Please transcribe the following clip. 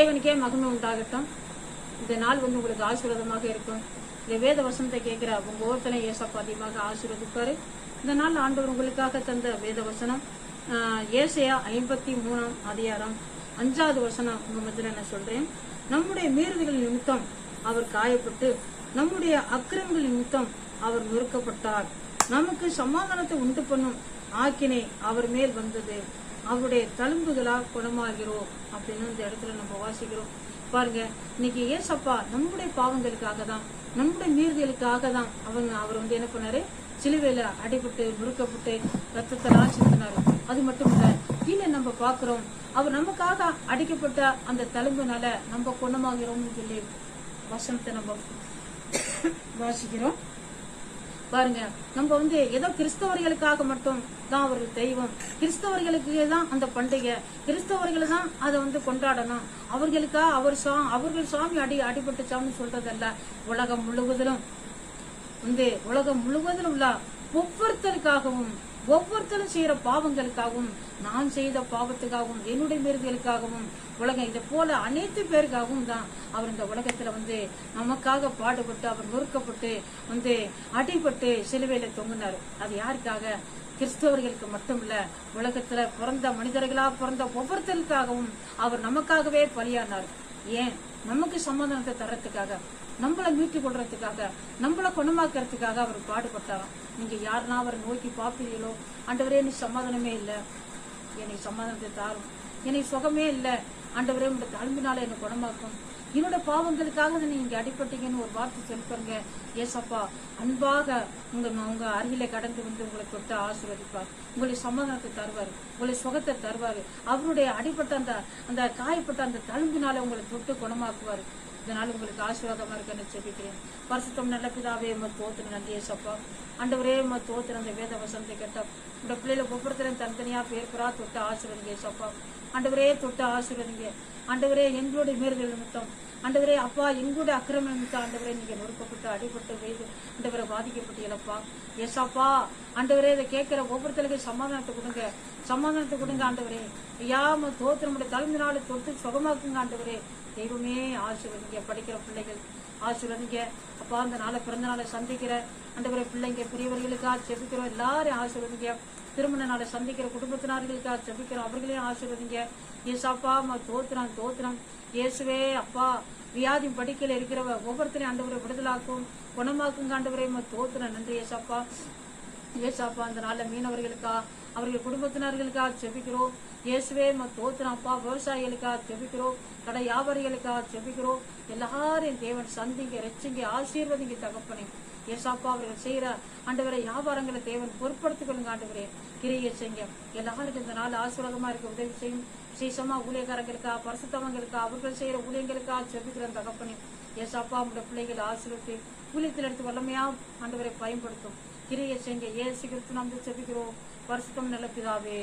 தேவனுக்கே மகிமை உண்டாகட்டும். இந்த நாள் வந்து உங்களுக்கு ஆசீர்வாதமாக இருக்கும். இந்த வேத வசனத்தை கேட்கிற உங்க ஒவ்வொருத்தனையும் ஏசப்பா அதிகமாக ஆசீர்வதிப்பாரு. இந்த நாள் ஆண்டவர் உங்களுக்காக தந்த வேத வசனம் ஏசையா ஐம்பத்தி மூணாம் அதிகாரம் அஞ்சாவது வசனம் உங்க மத்தியில் நான் சொல்றேன். நம்முடைய மீறுதல்கள் நிமித்தம் அவர் காயப்பட்டு நம்முடைய அக்கிரமங்கள் நிமித்தம் அவர் நொறுக்கப்பட்டார். நமக்கு சமாதானத்தை உண்டு பண்ணும் ஆக்கினை அவர் மேல் வந்தது. அவருடைய தழும்புகளாக குணமாகிறோம் அப்படின்னு இந்த இடத்துல நம்ம வாசிக்கிறோம். பாருங்க இன்னைக்கு ஏசப்பா நம்முடைய பாவங்களுக்காக தான் நம்முடைய மீறுதலுக்காக தான் அவங்க அவர் வந்து என்ன பண்ணாரு? சிலுவையில அடிபட்டு முறுக்கப்பட்டு ரத்தத்தெல்லாம் சிந்தினாரு அது மட்டும் இல்ல கீழே நம்ம பாக்குறோம் அவர் நமக்காக அடிக்கப்பட்ட அந்த தழும்புனால நம்ம குணமாகிறோம்னு சொல்லி வசனத்தை நம்ம வாசிக்கிறோம். பாருங்க நம்ம வந்து ஏதோ கிறிஸ்தவர்களுக்காக மட்டும் தான் ஒரு தெய்வம். கிறிஸ்தவர்களுக்கு தான் அந்த பண்டிகை. கிறிஸ்தவர்கள் தான் அதை வந்து கொண்டாடணும். அவர்களுக்கா அவர் சா அவர்கள் சாமி அடி அடிபட்டு சாமி சொல்றதல்ல. உலகம் முழுவதிலும். வந்து உலகம் முழுவதிலும் உள்ள ஒவ்வொருத்தருக்காகவும் ஒவ்வொருத்தரும் செய்யற பாவங்களுக்காகவும் நான் செய்த பாவத்துக்காகவும் என்னுடைய மீறுதலுக்காகவும் உலகம் இதை போல அனைத்து பேருக்காகவும் தான் அவர் இந்த உலகத்துல வந்து நமக்காக பாடுபட்டு அவர் நொறுக்கப்பட்டு வந்து அடிபட்டு சிலுவையில தொங்கினார். அது யாருக்காக? கிறிஸ்தவர்களுக்கு மட்டும் இல்ல உலகத்துல பிறந்த மனிதர்களா பிறந்த ஒவ்வொருத்தருக்காகவும் அவர் நமக்காகவே பலியானார். ஏன்? நமக்கு சமாதானத்தை தர்றதுக்காக. நம்மளை மீட்டு கொள்றதுக்காக நம்மளை குணமாக்குறதுக்காக அவர் பாடுபட்டாராம் நீங்க யாருன்னா அவரை நோக்கி பார்ப்பீங்களோ ஆண்டவரே நீ சமாதானமே இல்ல. எனக்கு சமாதானத்தை தாரும். எனக்கு சுகமே இல்ல. ஆண்டவரே உங்க தழும்பினால என்னை குணமாக்கும். என்னோட பாவங்களுக்காக நீங்க அடிப்பட்டீங்கன்னு ஒரு வார்த்தை சொல்லி ஏசப்பா அன்பாக உங்க உங்க அருகில கடந்து வந்து உங்களை தொட்டு ஆசீர்வதிப்பார். உங்களை சமாதானத்தை தருவாரு. உங்களை சுகத்தை தருவாரு. அவருடைய அடிப்பட்ட அந்த அந்த காயப்பட்ட அந்த தழும்பினால உங்களை தொட்டு குணமாக்குவாரு. இதனால உங்களுக்கு ஆசீர்வாதமா இருக்குன்னு சொல்லிக்கிறேன் பரிசுத்தம் நல்ல பிதாவே மத் தோத்துன நன்றி ஏசப்பா ஆண்டவரே மத் தோத்துன அந்த வேத வசனத்தை கேட்டா இந்த பிள்ளைல ஒவ்வொருத்தரும் தனித்தனியா பேர் தொட்டு ஆசீர்வதிங்க சப்பா. ஆண்டவரே தொட்டு ஆசீர்வதிங்க. ஆண்டவரே எங்களுடைய மீறுதல் நிமித்தம். ஆண்டவரே அப்பா எங்களுடைய அக்கிரம நிமித்தம். ஆண்டவரே நீங்க நொறுக்கப்பட்டு அடிபட்டு வெய்து ஆண்டவரை பாதிக்கப்பட்டீங்களப்பா ஏசாப்பா ஆண்டவரே இதை கேட்கிற ஒவ்வொருத்தருக்கும் சமாதானத்தை கொடுங்க. சமாதானத்தை கொடுங்க ஆண்டவரே. ஐயா தோத்திரமுடைய தலைமை நாள் தொட்டு சுகமாக்குங்க ஆண்டவரே. தெய்வமே ஆசீர்வதிங்க படிக்கிற பிள்ளைகள் ஆசீர்வதிங்க அப்பா அந்த நாளை பிறந்த நாளை சந்திக்கிற ஆண்டவரே பிள்ளைங்க பெரியவர்களுக்காக செபிக்கிறோம் எல்லாரும் ஆசீர்வதிங்க திருமண நாளை சந்திக்கிற குடும்பத்தினார்களுக்காக செபிக்கிறோம் அவர்களையும் ஆசிர்வதிங்க ஏசாப்பா அம்மா தோத்துறான் தோத்துறான் இயேசுவே அப்பா வியாதி படிக்கையில் இருக்கிற ஒவ்வொருத்தரையும் ஆண்டவரை விடுதலாக்கும் குணமாக்குங்க ஆண்டவரை அம்மா தோத்துறேன் நன்றி ஏசாப்பா. ஏசாப்பா அந்த நாளில் மீனவர்களுக்கா அவர்கள் குடும்பத்தினர்களுக்கா செபிக்கிறோம் இயேசுவே ம தோத்துறோம் அப்பா விவசாயிகளுக்கா செபிக்கிறோம் கடை வியாபாரிகளுக்கா செபிக்கிறோம் எல்லாரையும் தேவன் சந்திங்க ரச்சிங்க ஆசீர்வதிங்க தகப்பனே. ஏசாப்பா அவர்கள் செய்கிற ஆண்டவரை வியாபாரங்களை தேவன் பொருட்படுத்திக் கொள்ளுங்க ஆண்டவரே. கிரியை செய்யுங்க. எல்லாருக்கும் இந்த நாள் ஆசீர்வாதமா இருக்க உதவி செய்யும். விசேஷமா ஊழியக்காரங்களுக்கா பரிசுத்தவங்களுக்கா அவர்கள் செய்யற ஊழியங்களுக்கா செபிக்கிற தகப்பனே. ஏசாப்பா உங்களுடைய பிள்ளைகள் ஆசீர்வத்தை ஊழியத்தில் எடுத்து வல்லமையா ஆண்டவரை பயன்படுத்தும். கிரியை செய்யுங்க. ஏசு கிறிஸ்து நாம் செபிக்கிறோம் பரிசுத்தம் நல்ல பிதாவே.